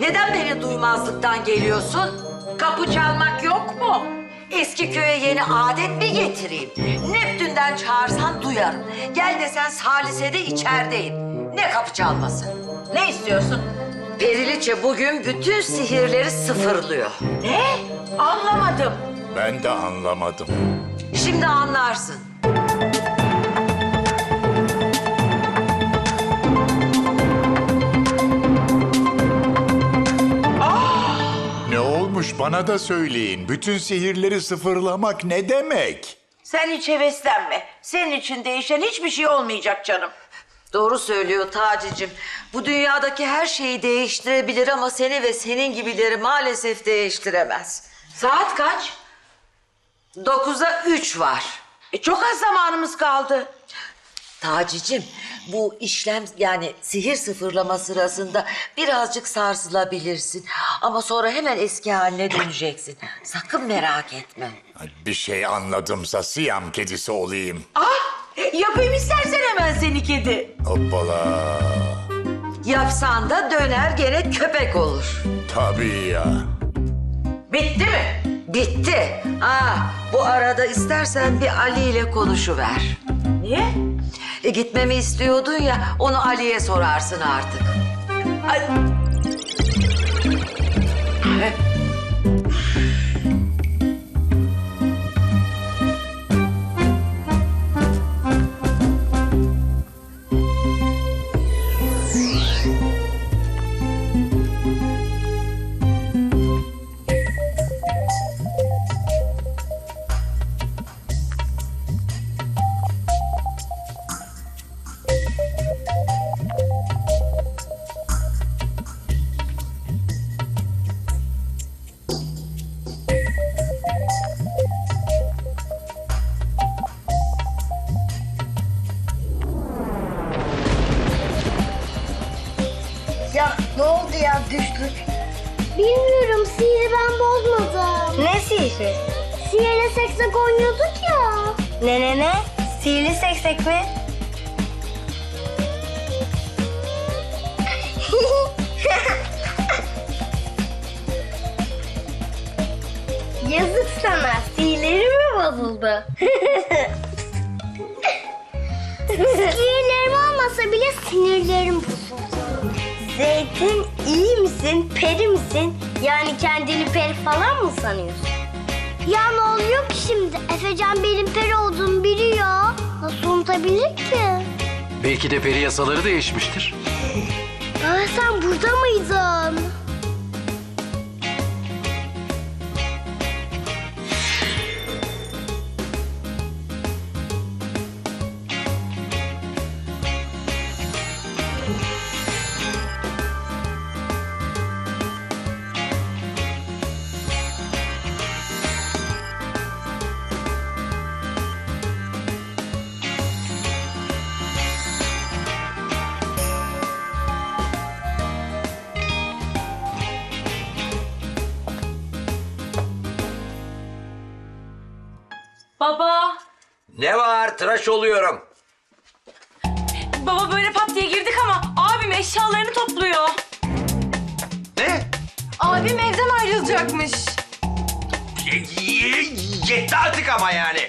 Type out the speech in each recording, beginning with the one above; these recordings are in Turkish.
Neden beni duymazlıktan geliyorsun? Kapı çalmak yok mu? Eski köye yeni adet mi getireyim? Neptün'den çağırsan duyarım. Gel desen Salise'de içerideyim. Ne kapı çalması? Ne istiyorsun? Periliçe bugün bütün sihirleri sıfırlıyor. Ne? Anlamadım. Ben de anlamadım. Şimdi anlarsın. Bana da söyleyin. Bütün sihirleri sıfırlamak ne demek? Sen hiç heveslenme. Senin için değişen hiçbir şey olmayacak canım. Doğru söylüyor Taci'cim. Bu dünyadaki her şeyi değiştirebilir ama seni ve senin gibileri maalesef değiştiremez. Saat kaç? Dokuza üç var. E, çok az zamanımız kaldı. Taci'cim bu işlem yani sihir sıfırlama sırasında birazcık sarsılabilirsin. Ama sonra hemen eski haline döneceksin. Sakın merak etme. Bir şey anladımsa siyam kedisi olayım. Ah, yapayım istersen hemen seni kedi. Hoppala. Yapsan da döner gene köpek olur. Tabii ya. Bitti mi? Bitti. Aa, bu arada istersen bir Ali ile konuşuver. Niye? E, gitmemi istiyordun ya onu Ali'ye sorarsın artık. Ay. Seksek oynuyorduk ya. Ne ne ne? Sihirli seksek mi? Yazık sana sihirlerim mi bozuldu? Sihirlerim olmasa bile sinirlerim bozuldu. Zeytin iyi misin? Peri misin? Yani kendini peri falan mı sanıyorsun? Ya ne oluyor ki şimdi? Efecan benim peri olduğumu biliyor. Nasıl unutabilir ki? Belki de peri yasaları değişmiştir. Baba sen burada mıydın? Baba, Ne var? Tıraş oluyorum. baba böyle pat diye girdik ama abim eşyalarını topluyor. Ne? Abim evden ayrılacakmış. Y- Yetti artık ama yani.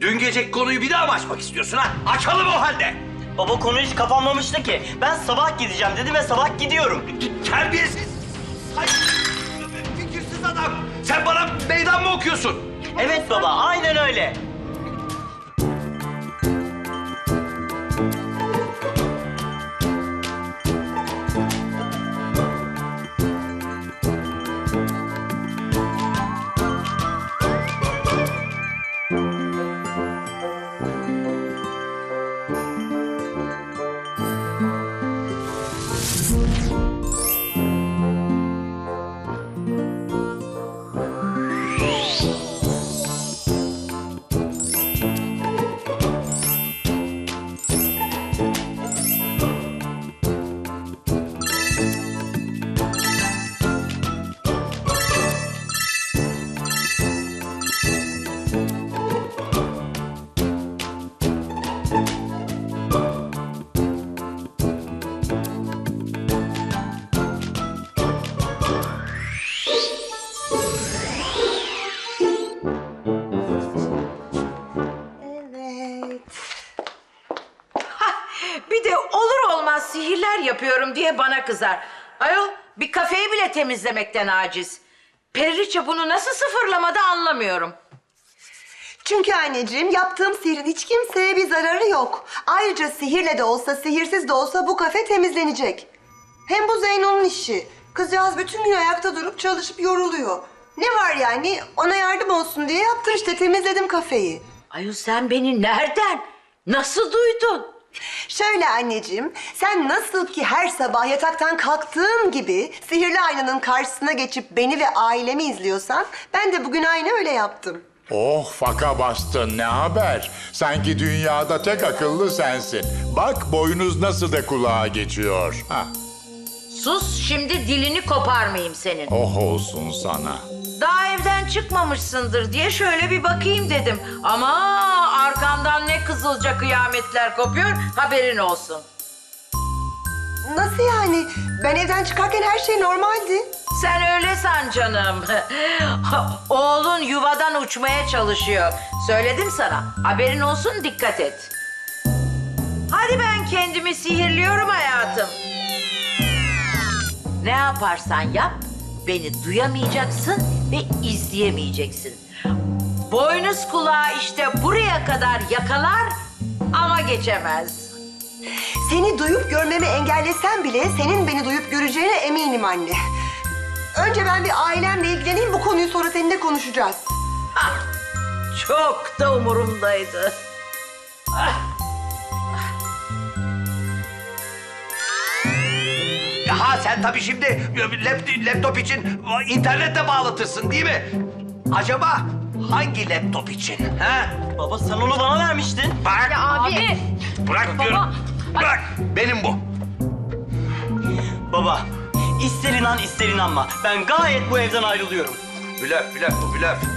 Dün gece konuyu bir daha mı açmak istiyorsun ha? Açalım o halde. Baba konu hiç kapanmamıştı ki. Ben sabah gideceğim dedim ve sabah gidiyorum. Terbiyesiz. Saygısız, Fikirsiz adam. Sen bana meydan mı okuyorsun? Evet baba aynen öyle. Diye bana kızar. Ayol bir kafeyi bile temizlemekten aciz. Periliçe bunu nasıl sıfırlamadı anlamıyorum. Çünkü anneciğim yaptığım sihirin hiç kimseye bir zararı yok. Ayrıca sihirle de olsa sihirsiz de olsa bu kafe temizlenecek. Hem bu Zeyno'nun işi. Kızcağız bütün gün ayakta durup çalışıp yoruluyor. Ne var yani ona yardım olsun diye yaptım işte temizledim kafeyi. Ayol sen beni nereden, nasıl duydun? Şöyle anneciğim, sen nasıl ki her sabah yataktan kalktığın gibi sihirli aynanın karşısına geçip beni ve ailemi izliyorsan, ben de bugün aynı öyle yaptım. Oh faka bastın ne haber? Sanki dünyada tek akıllı sensin. Bak boynuz nasıl da kulağa geçiyor. Ha, Sus şimdi dilini koparmayayım senin. oh olsun sana. Daha evden çıkmamışsındır diye şöyle bir bakayım dedim. Ama arkamdan ne kızılca kıyametler kopuyor haberin olsun. Nasıl yani? Ben evden çıkarken her şey normaldi. Sen öyle san canım. Oğlun yuvadan uçmaya çalışıyor. Söyledim sana. Haberin olsun dikkat et. Hadi ben kendimi sihirliyorum hayatım. Ne yaparsan yap beni duyamayacaksın ve izleyemeyeceksin. Boynuz kulağı işte buraya kadar yakalar ama geçemez. Seni duyup görmemi engellesen bile senin beni duyup göreceğine eminim anne. Önce ben bir ailemle ilgileneyim, bu konuyu sonra seninle konuşacağız. Ah, çok da umurumdaydı. Ha sen tabii şimdi lap- laptop için internetle bağlatırsın değil mi? Acaba hangi laptop için? Ha? Baba sen onu bana vermiştin. Bak. Abi. Bırak diyorum. Bırak. Benim bu. Baba ister inan ister inanma. Ben gayet bu evden ayrılıyorum. Blöf, blöf bu blöf.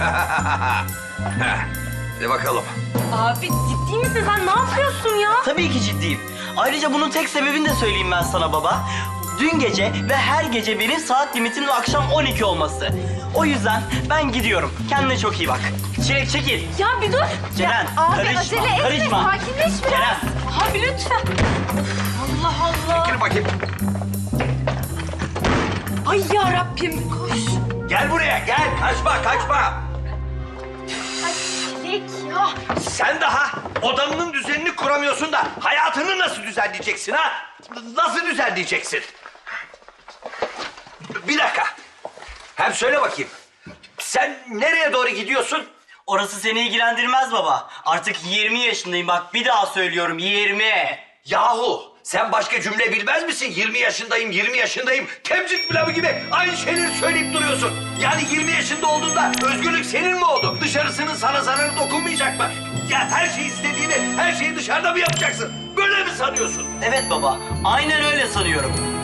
Hadi bakalım. Abi ciddi misin sen ne yapıyorsun ya? Tabii ki ciddiyim. Ayrıca bunun tek sebebini de söyleyeyim ben sana baba. Dün gece ve her gece benim saat limitinin akşam 12 olması. O yüzden ben gidiyorum. Kendine çok iyi bak. Çilek çekil. Ya bir dur. Ceren, Ya abi karışma, acele etme karışma. sakinleş biraz. Ceren. Abi lütfen. Allah Allah. Gel bakayım. Ay ya Rabbim koş. Gel buraya gel. Kaçma kaçma. Çilek ya. Sen daha odanın düzenini kuramıyorsun da hayatını nasıl düzenleyeceksin ha? Nasıl düzenleyeceksin? Bir dakika. Hem söyle bakayım. Sen nereye doğru gidiyorsun? Orası seni ilgilendirmez baba. Artık 20 yaşındayım bak bir daha söylüyorum 20. Yahu sen başka cümle bilmez misin? 20 yaşındayım, 20 yaşındayım. Temcik pilavı gibi aynı şeyleri söyleyip duruyorsun. Yani 20 yaşında olduğunda özgürlük senin mi oldu? Dışarısının sana zararı dokunmayacak mı? Ya her şeyi istediğini, her şeyi dışarıda mı yapacaksın? Böyle mi sanıyorsun? Evet baba aynen öyle sanıyorum.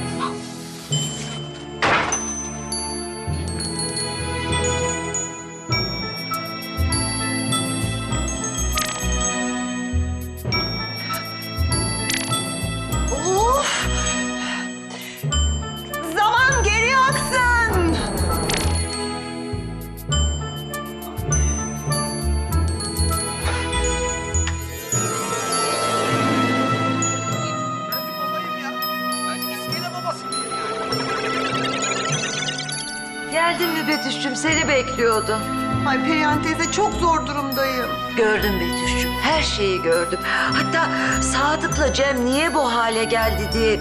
Geldin mi Betüş'cüm seni bekliyordum. Ay Perihan teyze çok zor durumdayım. Gördüm Betüş'cüm her şeyi gördüm. Hatta Sadık'la Cem niye bu hale geldi diye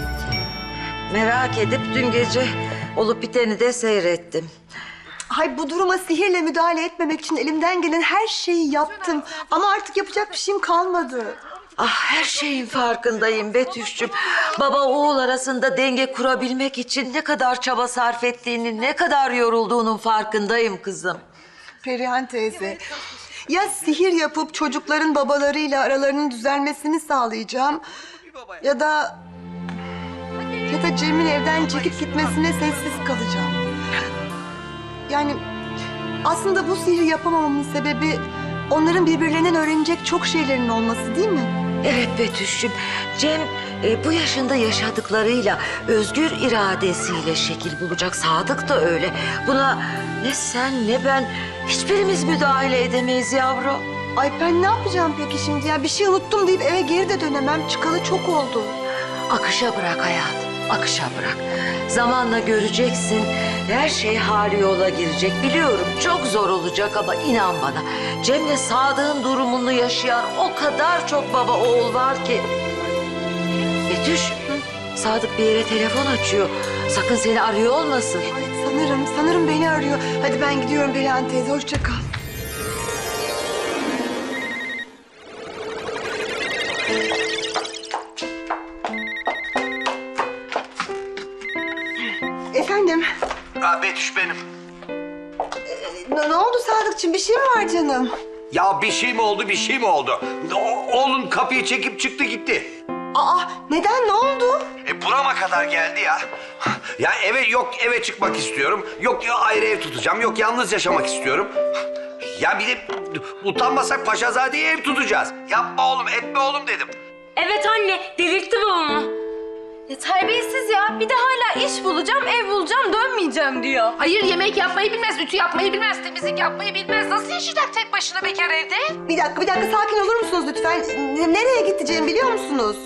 merak edip dün gece olup biteni de seyrettim. Ay bu duruma sihirle müdahale etmemek için elimden gelen her şeyi yaptım. Ama artık yapacak bir şeyim kalmadı. Ah her şeyin farkındayım Betüş'cüm. Baba oğul arasında denge kurabilmek için ne kadar çaba sarf ettiğini, ne kadar yorulduğunun farkındayım kızım. Perihan teyze. Ya sihir yapıp çocukların babalarıyla aralarının düzelmesini sağlayacağım. Ya da... Ya da Cem'in evden çekip gitmesine sessiz kalacağım. Yani aslında bu sihri yapamamamın sebebi... ...onların birbirlerinden öğrenecek çok şeylerin olması değil mi? Evet Betüş'cüm, Cem e, bu yaşında yaşadıklarıyla özgür iradesiyle şekil bulacak. Sadık da öyle. Buna ne sen ne ben hiçbirimiz müdahale edemeyiz yavrum. Ay ben ne yapacağım peki şimdi ya? Bir şey unuttum deyip eve geri de dönemem. Çıkalı çok oldu. Akışa bırak hayatım, akışa bırak. Zamanla göreceksin, her şey hali yola girecek. Biliyorum çok zor olacak ama inan bana. Cem'le Sadık'ın durumunu yaşayan o kadar çok baba oğul var ki. Betüş, Sadık bir yere telefon açıyor. Sakın seni arıyor olmasın. Ay sanırım, sanırım beni arıyor. Hadi ben gidiyorum Perihan teyze, hoşça kal. Betüş benim. ne, ne oldu Sadıkçım? Bir şey mi var canım? Ya bir şey mi oldu bir şey mi oldu? O- oğlun kapıyı çekip çıktı gitti. Aa, neden? Ne oldu? E burama kadar geldi ya. Ya eve yok eve çıkmak istiyorum. Yok ya ayrı ev tutacağım. Yok yalnız yaşamak istiyorum. Ya bir de utanmasak Paşazade'ye ev tutacağız. Yapma oğlum etme oğlum dedim. Evet anne delirtti babamı. Ya terbiyesiz ya. Bir de hala iş bulacağım, ev bulacağım, dönmeyeceğim diyor. Hayır yemek yapmayı bilmez, ütü yapmayı bilmez, temizlik yapmayı bilmez. Nasıl yaşayacak tek başına bekar evde? Bir dakika, bir dakika sakin olur musunuz lütfen? N- nereye gideceğimi biliyor musunuz?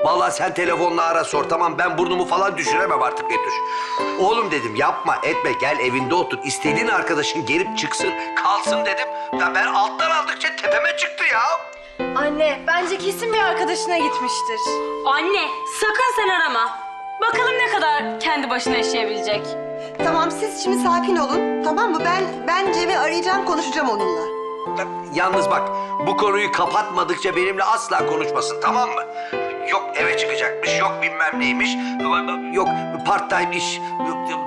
Vallahi sen telefonla ara sor tamam ben burnumu falan düşüremem artık Betüş. Oğlum dedim yapma etme gel evinde otur. İstediğin arkadaşın gelip çıksın kalsın dedim. Ya ben alttan aldıkça tepeme çıktı ya. Anne bence kesin bir arkadaşına gitmiştir. Anne sakın sen arama. Bakalım ne kadar kendi başına yaşayabilecek. Tamam, siz şimdi sakin olun, tamam mı? Ben, ben Cem'i arayacağım, konuşacağım onunla. Yalnız bak bu konuyu kapatmadıkça benimle asla konuşmasın tamam mı? Yok eve çıkacakmış, yok bilmem neymiş, yok part time iş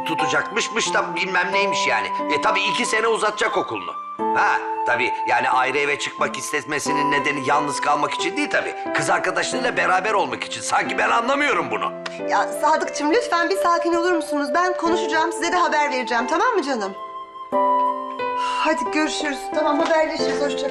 tutacakmışmış da bilmem neymiş yani. E tabii iki sene uzatacak okulunu. Ha tabii yani ayrı eve çıkmak istemesinin nedeni yalnız kalmak için değil tabii. Kız arkadaşlarıyla beraber olmak için. Sanki ben anlamıyorum bunu. Ya Sadıkçım lütfen bir sakin olur musunuz? Ben konuşacağım, size de haber vereceğim, tamam mı canım? Hadi görüşürüz. Tamam, haberleşiriz. Hoşça.